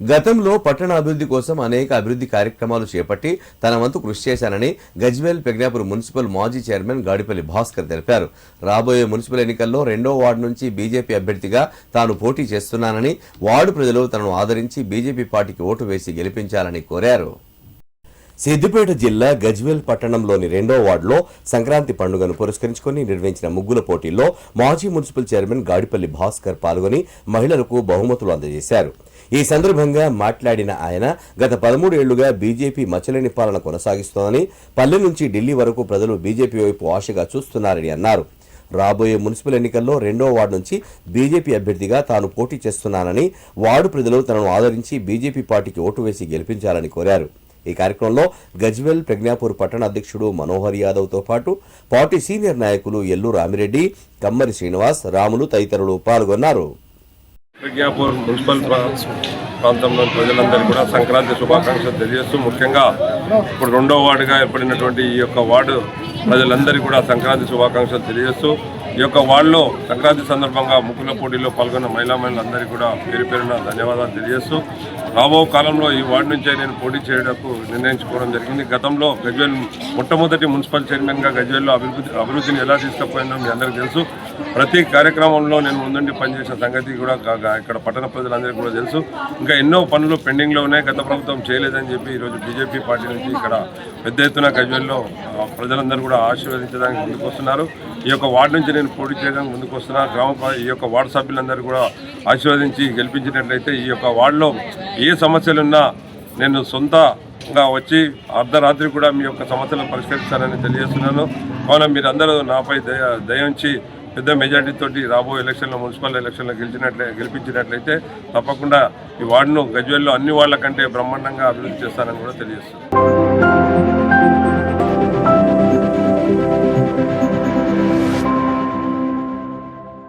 గతంలో పట్టణ అభివృద్ధి కోసం అనేక అభివృద్ధి కార్యక్రమాలు చేపట్టి తన వంతు కృషి చేశానని గజ్వేల్ పెగ్నాపూర్ మున్సిపల్ మాజీ చైర్మన్ గాడిపల్లి భాస్కర్ తెలిపారు. రాబోయే మున్సిపల్ ఎన్నికల్లో రెండో వార్డు నుంచి బీజేపీ అభ్యర్థిగా తాను పోటీ చేస్తున్నానని వార్డు ప్రజలు తనను ఆదరించి బీజేపీ పార్టీకి ఓటు వేసి గెలిపించాలని కోరారు. సిద్దిపేట జిల్లా గజ్వేల్ పట్టణంలోని రెండో వార్డులో సంక్రాంతి పండుగను పురస్కరించుకుని నిర్వహించిన ముగ్గుల పోటీల్లో మాజీ మున్సిపల్ చైర్మన్ గాడిపల్లి భాస్కర్ పాల్గొని మహిళలకు బహుమతులు అందజేశారు. ఈ సందర్భంగా మాట్లాడిన ఆయన గత పదమూడు ఏళ్ళుగా బీజేపీ మచ్చలేని పాలన కొనసాగిస్తోందని పల్లె నుంచి ఢిల్లీ వరకు ప్రజలు బీజేపీ వైపు ఆశగా చూస్తున్నారని అన్నారు. రాబోయే మున్సిపల్ ఎన్నికల్లో రెండో వార్డు నుంచి బీజేపీ అభ్యర్థిగా తాను పోటీ చేస్తున్నానని వార్డు ప్రజలు తనను ఆదరించి బీజేపీ పార్టీకి ఓటు వేసి గెలిపించాలని కోరారు. ఈ కార్యక్రమంలో గజ్వెల్ ప్రజ్ఞాపూర్ పట్టణ అధ్యక్షుడు మనోహర్ యాదవ్తో పాటు పార్టీ సీనియర్ నాయకులు ఎల్లు రామిరెడ్డి కమ్మరి శ్రీనివాస్ రాములు తదితరులు పాల్గొన్నారు. ప్రజ్ఞాపూర్ మున్సిపల్ ప్రాంతంలో ప్రాంతంలోని ప్రజలందరికీ కూడా సంక్రాంతి శుభాకాంక్షలు తెలియజేస్తూ ముఖ్యంగా ఇప్పుడు రెండో వార్డుగా ఏర్పడినటువంటి ఈ యొక్క వార్డు ప్రజలందరికీ కూడా సంక్రాంతి శుభాకాంక్షలు తెలియజేస్తూ ఈ యొక్క వార్డులో సంక్రాంతి సందర్భంగా ముక్కుల పోటీలో పాల్గొన్న మహిళా మహిళలందరికీ కూడా పేరు పేరున ధన్యవాదాలు తెలియజేస్తూ రాబో కాలంలో ఈ వార్డు నుంచే నేను పోటీ చేయడానికి నిర్ణయించుకోవడం జరిగింది. గతంలో గజ్వేల్ మొట్టమొదటి మున్సిపల్ చైర్మన్గా గజ్వేల్లో అభివృద్ధి అభివృద్ధిని ఎలా తీసుకుపోయిందో మీ అందరికీ తెలుసు. ప్రతి కార్యక్రమంలో నేను ముందుండి పనిచేసిన సంగతి కూడా ఇక్కడ పట్టణ ప్రజలందరికీ కూడా తెలుసు. ఇంకా ఎన్నో పనులు పెండింగ్లో ఉన్నాయి. గత ప్రభుత్వం చేయలేదని చెప్పి ఈరోజు బీజేపీ పార్టీ నుంచి ఇక్కడ పెద్ద ఎత్తున గజ్వేల్లో ప్రజలందరూ కూడా ఆశీర్వదించడానికి ముందుకు వస్తున్నారు ఈ యొక్క వార్డు నుంచి నేను పోటీ చేయడానికి ముందుకు వస్తున్నా. గ్రామ ఈ యొక్క వార్డు సభ్యులందరూ కూడా ఆశీర్వదించి గెలిపించినట్లయితే ఈ యొక్క వార్డులో ఏ సమస్యలున్నా నేను సొంతంగా వచ్చి అర్ధరాత్రి కూడా మీ యొక్క సమస్యలను పరిష్కరిస్తానని తెలియజేస్తున్నాను. కావున మీరందరూ నాపై దయ దయించి పెద్ద మెజార్టీతో రాబోయే ఎలక్షన్లో మున్సిపల్ ఎలక్షన్లో గెలిచినట్లే గెలిపించినట్లయితే తప్పకుండా ఈ వార్డును గజ్వేల్లో అన్ని వాళ్ళ కంటే బ్రహ్మాండంగా అభివృద్ధి చేస్తానని కూడా తెలియజేస్తున్నాను.